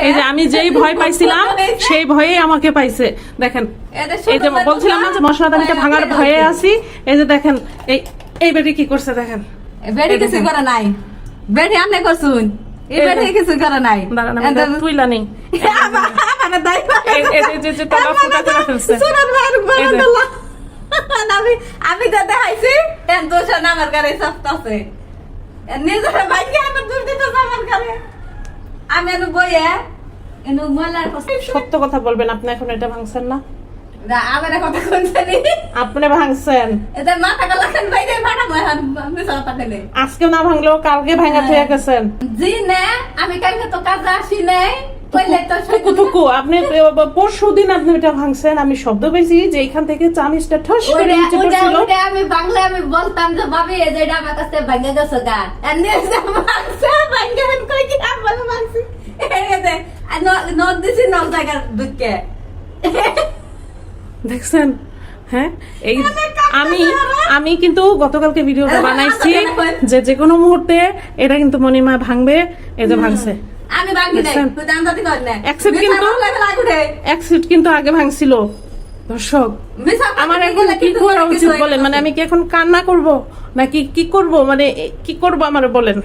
এই যে আমি যেই ভয় পাইছিলাম সেই ভয়ে আমাকে পাইছে। দেখেন এই যে বলছিলাম না যে মশলাদানিটা ভাঙার ভয়ে আছি এই যে দেখেন এই এই বেটি কি করছে দেখেন? বেড়ে কিছু করে নাই। বেড়ে আনে করছুন? এই যে- কিছু করে নাই। দাঁড়ান আমি তুইলা নেই। আমি আমি তো দেখাইছি দোষণ আমার গাড়ি সস্তাছে নিজের ভাইকে আমার আমি এনু বইয়ে এনু ময়লার সত্য কথা বলবেন আপনি এখন এটা ভাঙছেন না? না আমার কথা কোনছে আপনি ভাঙছেন। এটা মাথা গলা বাইরে ভাড়া মই আমি সাথে খেলে আজকে না ভাঙলেও কালকে ভাঙা থুয়ে গেছেন। জি নে আমি কালকে তো কাজে আসি নাই কইলে তো থুকু থুকু আপনি পরশু দিন আপনি এটা ভাঙছেন আমি শব্দ পেয়েছি যে এখান থেকে চামিচটা ঠস করে নিচে পড়ছিল। আমি বাংলা আমি বলতাম যে ভাবি এটা আমার কাছে ভাঙ্গে গেছে গা এনে যে মাংসে ভাঙ্গে হেন কই কি আমার মাংসি এই যে নদ দিছি দেখছেন? হ্যাঁ? এই আমি আমি কিন্তু গতকালকে ভিডিওটা বানাইছি যে যে কোনো মুহূর্তে এটা কিন্তু মনিমা ভাঙবে এই যে ভাঙছে। কর না। Accept কিন্তু- কিন্তু আগে ভাঙছিল। দর্শক আমার এখন কি করা উচিত বলেন? মানে আমি কি এখন কান্না করব? নাকি কি করব? মানে কি করব আমার বলেন?